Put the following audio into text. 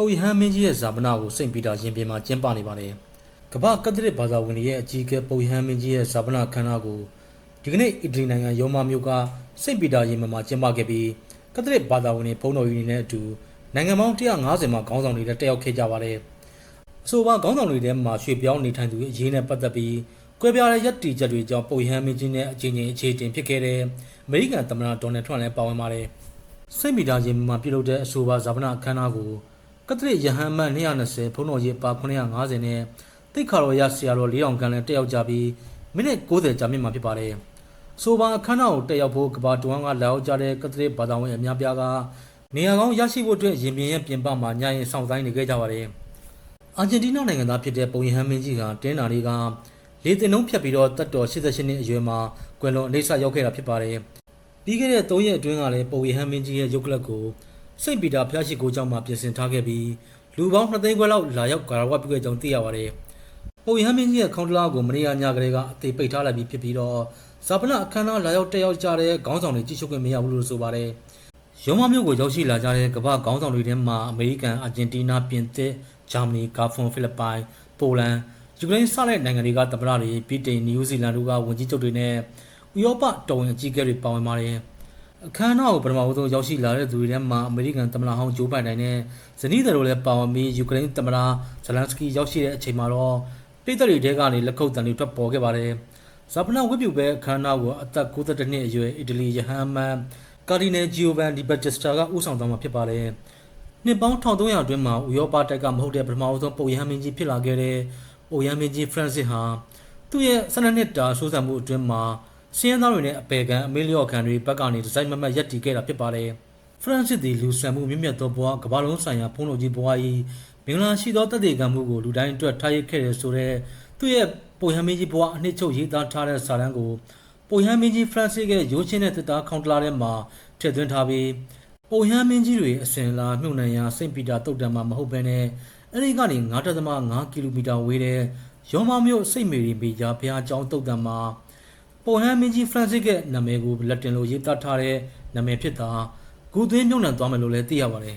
ပုပ်ယဟန်မင်းကြီးရဲ့ဇာပနာကိုစိန့်ပီတာရင်ပြင်မှာကျင်းပနေပါတယ်။ကမ္ဘာကက်သလစ်ဘာသာဝင်တွေရဲ့အကြီးအကဲပုပ်ယဟန်မင်းကြီးရဲ့ဇာပနာခမ်းနားကိုဒီကနေ့အီတလီနိုင်ငံရောမမြို့ကစိန့်ပီတာရင်ပြင်မှာကျင်းပခဲ့ပြီးကက်သလစ်ဘာသာဝင်တွေဘုန်းတော်ကြီးတွေနဲ့အတူနိုင်ငံပေါင်း150မှာခေါင်းဆောင်တွေလည်းတက်ရောက်ခဲ့ကြပါတယ်။အဆိုပါခေါင်းဆောင်တွေထဲမှာရွှေပြောင်းနေထိုင်သူအရေးနဲ့ပတ်သက်ပြီးကွဲပြားတဲ့ရက်တီချက်တွေကြောင့်ပုပ်ယဟန်မင်းကြီးနဲ့အချင်းချင်းအခြေတင်ဖြစ်ခဲ့တဲ့အမေရိကန်သမ္မတဒေါ်နယ်ထရန့်လည်းပါဝင်ပါတယ်။စိတ်မီတာချင်းမှာပြုလုပ်တဲ့အဆိုပါဇာပနာအခမ်းအနားကို ကက်သလစ်ယဟန်မတ်220ဘုန်းတော်ကြီးပါ950နဲ့တိတ်ခါတော်ရဆရာတော်4000ခန်းလည်းတက်ရောက်ကြပြီးမိနစ်90ကြာမြင့်မှာဖြစ်ပါတယ်။ဆိုပါအခမ်းအနားကိုတက်ရောက်ဖို့ကဘာတွန်းကလာရောက်ကြတဲ့ကက်သလစ်ဘာသာဝင်အများပြားကနေရာကောင်းရရှိဖို့အတွက်ရင်ပြင်ရဲ့ပြင်ပမှာညရင်ဆောင်ဆိုင်နေခဲ့ကြပါတယ်။အာဂျင်တီးနားနိုင်ငံသားဖြစ်တဲ့ပုံရဟန်းမင်းကြီးကတင်းနာလေးကလေတင်နှုံးဖြတ်ပြီးတော့တက်တော်88နှစ်အရွယ်မှာကွယ်လွန်အနေဆရောက်ခဲ့တာဖြစ်ပါတယ်။ပြီးခဲ့တဲ့3ရက်အတွင်းကလည်းပုံရဟန်းမင်းကြီးရဲ့ရုပ်ကလပ်ကို စိတ်ပီတာဖျားရှိခိုးကျောင်းမှာပြင်ဆင်ထားခဲ့ပြီးလူပေါင်း2သိန်းခွဲလောက်လာရောက်ကာရဝတ်ပြုခဲ့ကြောင်းသိရပါတယ်။ပုံရဟန်းမင်းကြီးရဲ့ခေါင်းတလားကိုမနေ့ကညကလေးကအသေးပိတ်ထားလိုက်ပြီးဖြစ်ပြီးတော့ဇာပနအခမ်းအနားလာရောက်တက်ရောက်ကြတဲ့ခေါင်းဆောင်တွေကြီးချုပ်ခွင့်မရဘူးလို့ဆိုပါတယ်။ရုံးမမြို့ကိုရောက်ရှိလာကြတဲ့ကမ္ဘာခေါင်းဆောင်တွေထဲမှာအမေရိကန်၊အာဂျင်တီးနား၊ပြင်သစ်၊ဂျာမနီ၊ဂါဖွန်၊ဖိလစ်ပိုင်၊ပိုလန်၊ယူကရိန်းစတဲ့နိုင်ငံတွေကသမ္မတတွေပြည်တိန်၊နယူးဇီလန်တို့ကဝန်ကြီးချုပ်တွေနဲ့ဥရောပတော်ဝင်အကြီးအကဲတွေပါဝင်ပါတယ်။ အခမ်းအနားကိုပထမဆုံးရောက်ရှိလာတဲ့သူတွေထဲမှာအမေရိကန်သမ္မတဟောင်းဂျိုးဘိုင်ဒန်နဲ့ဇနီးသည်တို့လည်းပါဝင်ပြီးယူကရိန်းသမ္မတဇလန်စကီရောက်ရှိတဲ့အချိန်မှာတော့ပြည်သက်တွေထဲကနေလက်ခုပ်တံတွေထွက်ပေါ်ခဲ့ပါတယ်။ဇာပနာဝတ်ပြုပဲအခမ်းအနားကိုအသက်62နှစ်အရွယ်အီတလီယဟန်မန်ကာဒီနယ်ဂျီယိုဗန်ဒီဘတ်ဂျစတာကဦးဆောင်သွားမှာဖြစ်ပါတယ်။နှစ်ပေါင်း1300အတွင်းမှာဥရောပတိုက်ကမဟုတ်တဲ့ပထမဆုံးပုံရဟန်းမင်းကြီးဖြစ်လာခဲ့တဲ့အိုရဟန်းမင်းကြီးဖရန့်စစ်ဟာသူ့ရဲ့12နှစ်တာဆိုးစံမှုအတွင်းမှာ စင်းရဲသားတွေနဲ့အပေခံအမေလျော့ခံတွေဘက်ကနေဒီဇိုင်းမမတ်ရက်တီခဲ့တာဖြစ်ပါတယ်။ဖရန့်စစ်သည်လူဆန်မှုမြင့်မြတ်သောဘဝကမ္ဘာလုံးဆိုင်ရာဖုန်းတော်ကြီးဘဝကြီးမင်္ဂလာရှိသောတသက်ခံမှုကိုလူတိုင်းအတွက်ထားရခဲ့တယ်ဆိုတဲ့သူ့ရဲ့ပုံဟမ်းမင်းကြီးဘဝအနှစ်ချုပ်ရေးသားထားတဲ့စာတမ်းကိုပုံဟမ်းမင်းကြီးဖရန့်စစ်ရဲ့ရိုးချင်းတဲ့တစ်သားခေါင်းတလားထဲမှာထည့်သွင်းထားပြီးပုံဟမ်းမင်းကြီးတွေအစဉ်လာမြုပ်နှံရာစိန့်ပီတာတုတ်တံမှာမဟုတ်ဘဲနဲ့အဲဒီကနေ9.5ကီလိုမီတာဝေးတဲ့ရောမမြို့စိတ်မေရီမီဂျာဘုရားကျောင်းတုတ်တံမှာ ပုံဟန်မင်းကြီးဖရန့်စစ်ရဲ့နာမည်ကိုလက်တင်လို့ရေးသားထားတဲ့နာမည်ဖြစ်တာဂူသွင်းမြုံနှံသွားမယ်လို့လည်းသိရပါတယ်